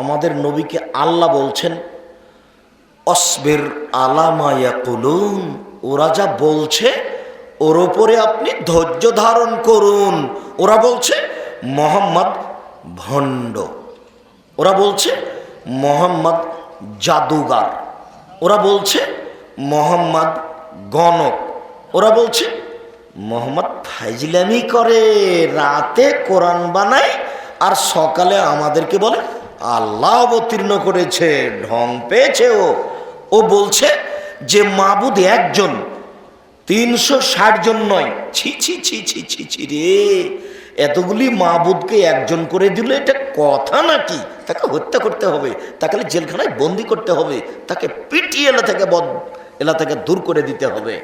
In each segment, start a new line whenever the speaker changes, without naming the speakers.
আমাদের নবীকে আল্লাহ বলছেন, অসবের আলামায়া কুলুন ওরা যা বলছে, ওর ওপরে আপনি ধৈর্য ধারণ করুন। ওরা বলছে, মোহাম্মদ ভণ্ড ওরা বলছে, মোহাম্মদ জাদুগার ওরা বলছে, মোহাম্মদ গণক ওরা বলছে, মোহাম্মদ ফাইজলামি করে, রাতে কোরআন বানায় আর সকালে আমাদেরকে বলে আল্লাহ অবতীর্ণ করেছে, ঢং পেয়েছে ও ও বলছে যে মাবুদ একজন, তিনশো ষাট জন নয়। ছি ছি ছি ছি ছি ছি রে, এতগুলি মাবুদকে একজন করে দিল, এটা কথা নাকি? তাকে হত্যা করতে হবে, তাকে জেলখানায় বন্দি করতে হবে, তাকে পিটিয়ে এলা থেকে বদ এলা থেকে দূর করে দিতে হবে।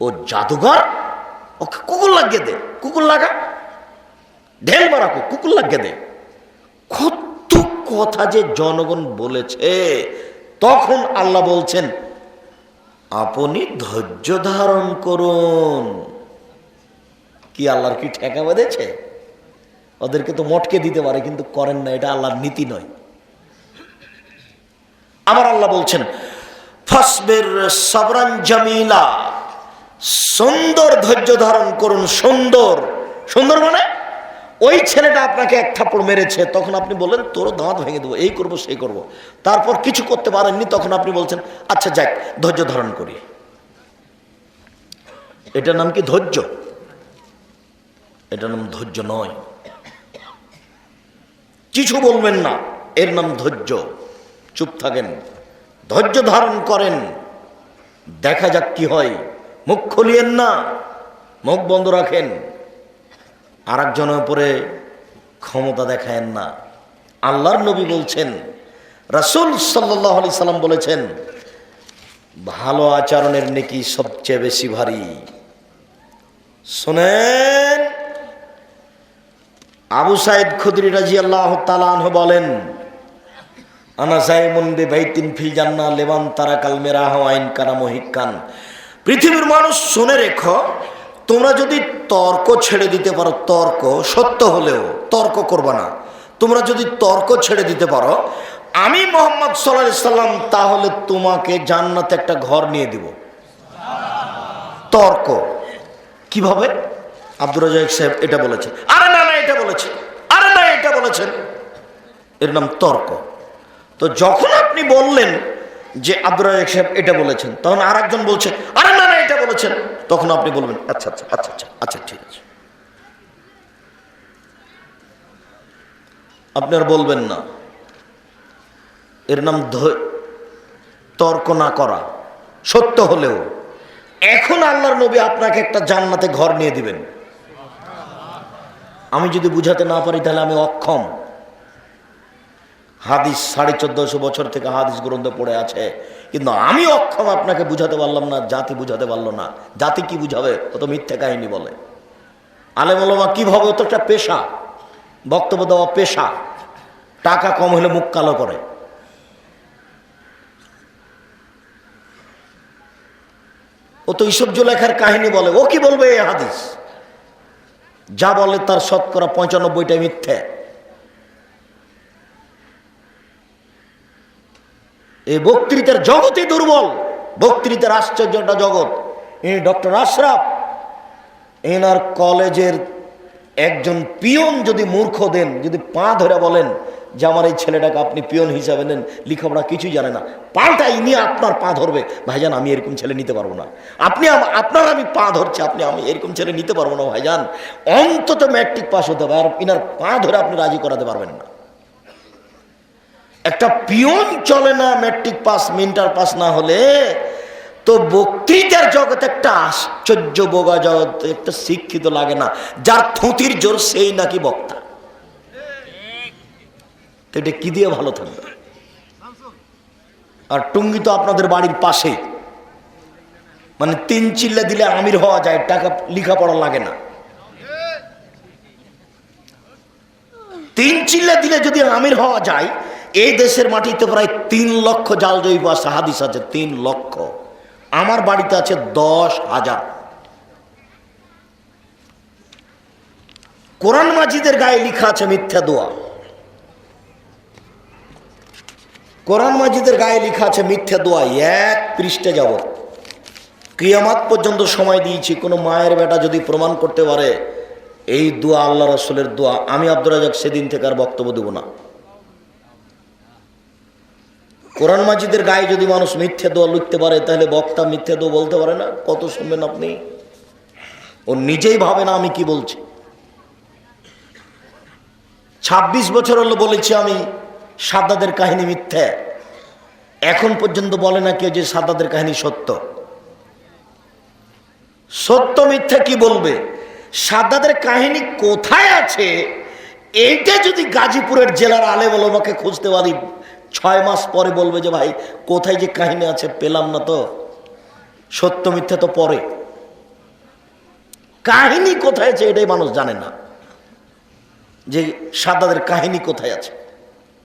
ও জাদুঘর, ওকে কুকুর লাগিয়ে দে, কুকুর লাগা। ঢেল মারাকো কুকুর লাগিয়ে দে। কত কথা যে জনগণ বলেছে, তখন আল্লাহ বলছেন, আপনি ধৈর্য ধারণ করুন। কি আল্লাহর কি ঠেকা বেঁধেছে? ওদেরকে তো মটকে দিতে পারে, কিন্তু করেন না, এটা আল্লাহর নীতি নয়। আবার আল্লাহ বলছেন, ফসবের সবরান জামিলা, সুন্দর ধৈর্য ধারণ করুন। সুন্দর সুন্দর মানে? ওই ছেলেটা আপনাকে এক থাপ্পড় মেরেছে, তখন আপনি বললেন তোর দাঁত ভেঙে দেবো, এই করব, সেই করব। তারপর কিছু করতে পারেননি, তখন আপনি বলছেন আচ্ছা যাক, ধৈর্য ধারণ করি। এটার নাম কি ধৈর্য? এটার নাম ধৈর্য নয়। কিছু বলবেন না, এর নাম ধৈর্য। চুপ থাকেন। ধৈর্য ধারণ করেন। দেখা যাক কি হয়। মুখ খুলিয়েন না, মুখ বন্ধ রাখেন। আর একজনের উপরে ক্ষমতা দেখায়েন না। আল্লাহর নবী বলছেন, রাসুল সাল্লাহ আলি সাল্লাম বলেছেন, ভালো আচরণের নেকি সবচেয়ে বেশি ভারী। শোনেন, আবু সাইদ খুদরি রাজি আল্লাহ তালাহ বলেন ফিল জান্না লেবান পৃথিবীর মানুষ শুনে রেখো তোমরা যদি তর্ক ছেড়ে দিতে পারো, তর্ক সত্য হলেও তর্ক করবা না। তোমরা যদি তর্ক ছেড়ে দিতে পারো, আমি মোহাম্মদ সাল্লাম তাহলে তোমাকে জান্নাতে একটা ঘর নিয়ে দিব। তর্ক। কীভাবে? আব্দুর রাজাক সাহেব এটা বলেছেন। আরে না না, এটা বলেছেন। আরে না, এটা বলেছেন। এর নাম তর্ক। তো যখন আপনি বললেন যে আব্দুর রাজাক সাহেব এটা বলেছেন, তখন আর একজন বলছে, আরে না না, এটা বলেছেন। তখন আপনি বলবেন আচ্ছা আচ্ছা আচ্ছা আচ্ছা আচ্ছা ঠিক আছে। আপনি আর বলবেন না। এর নাম তর্ক না করা, সত্য হলেও এখন আল্লাহর নবী আপনাকে একটা জান্নাতে ঘর নিয়ে দিবেন। আমি যদি বুঝাতে না পারি তাহলে আমি অক্ষম। হাদিস সাড়ে চোদ্দশো বছর থেকে হাদিস গ্রন্থ পড়ে আছে। কিন্তু আমি অক্ষম আপনাকে বুঝাতে পারলাম না, জাতি বুঝাতে পারল না। জাতি কি বুঝাবে? ও তো মিথ্যে কাহিনী বলে। আলেমা কীভাবে ও তো একটা পেশা। বক্তব্য দেওয়া পেশা। টাকা কম হলে মুখ কালো করে। ও তো ইসব লেখার কাহিনী বলে। ও কি বলবে এই হাদিস? যা বলে তার শতকরা পঁচানব্বইটা মিথ্যে। এই বক্তৃতার জগতই দুর্বল, বক্তৃতার আশ্চর্যটা জগৎ। ইনি ডক্টর আশরাফ, এনার কলেজের একজন পিয়ন যদি মূর্খ দেন, যদি পা ধরে বলেন যে আমার এই ছেলেটাকে আপনি পিয়ন হিসাবে নেন লেখাপড়া কিছুই জানে না। পাল্টা ইনি আপনার পা ধরবে, ভাইজান, আমি এরকম ছেলে নিতে পারব না। আপনি আপনার আমি পা ধরছি, আপনি আমি এরকম ছেলে নিতে পারব না, ভাইজান। অন্তত ম্যাট্রিক পাস হতে হবে, আর ইনার পা ধরে আপনি রাজি করাতে পারবেন না। একটা পিয়ন চলে না ম্যাট্রিক পাস মিন্টার পাস না হলে, তো বক্তৃতার জগৎ একটা আশ্চর্য বোগা জগৎ একটা শিক্ষিত লাগে না। যার থুতির জোর সেই নাকি বক্তা। এটা কি দিয়ে ভালো থাকবে? আর টুঙ্গি তো আপনাদের বাড়ির পাশে। মানে তিন চিল্লা দিলে আমির হওয়া যায়, টাকা লেখাপড়া লাগে না। তিন চিল্লা দিলে যদি আমির হওয়া যায় এই দেশের মাটিতে প্রায় তিন লক্ষ জাল জৈব আছে, হাদিস আছে, তিন লক্ষ। আমার বাড়িতে আছে দশ হাজার। কোরআন মাজিদের গায়ে লেখা আছে মিথ্যা দোয়া। কোরআন মাজিদের গায়ে লিখা আছে মিথ্যা দোয়া, এক পৃষ্ঠে যাব কিয়ামাত পর্যন্ত সময় দিয়েছি, কোনো মায়ের বেটা যদি প্রমাণ করতে পারে, এই দোয়া আল্লাহ রসুলের দোয়া, আমি আব্দুর রাজাক সেদিন থেকে আর বক্তব্য দেব না। কোরআন মাজিদের গায়ে যদি মানুষ মিথ্যে দোয়া লিখতে পারে, তাহলে বক্তা মিথ্যে দোয়া বলতে পারে না? কত শুনবেন আপনি? ও নিজেই ভাবে না আমি কি বলছি। ছাব্বিশ বছর হলো বলেছি আমি সাদাদের কাহিনী মিথ্যে। এখন পর্যন্ত বলে না কেউ যে সাদাদের কাহিনী সত্য। সত্য মিথ্যা কি বলবে? সাদাদের কাহিনী কোথায় আছে? এইটা যদি গাজীপুরের জেলার আলে বলো আমাকে খুঁজতে পারি। ছয় মাস পরে বলবে যে ভাই, কোথায় যে কাহিনী আছে পেলাম না তো। সত্য মিথ্যা তো পরে। কাহিনী কোথায় আছে এটাই মানুষ জানে না। যে সাদাদের কাহিনী কোথায় আছে?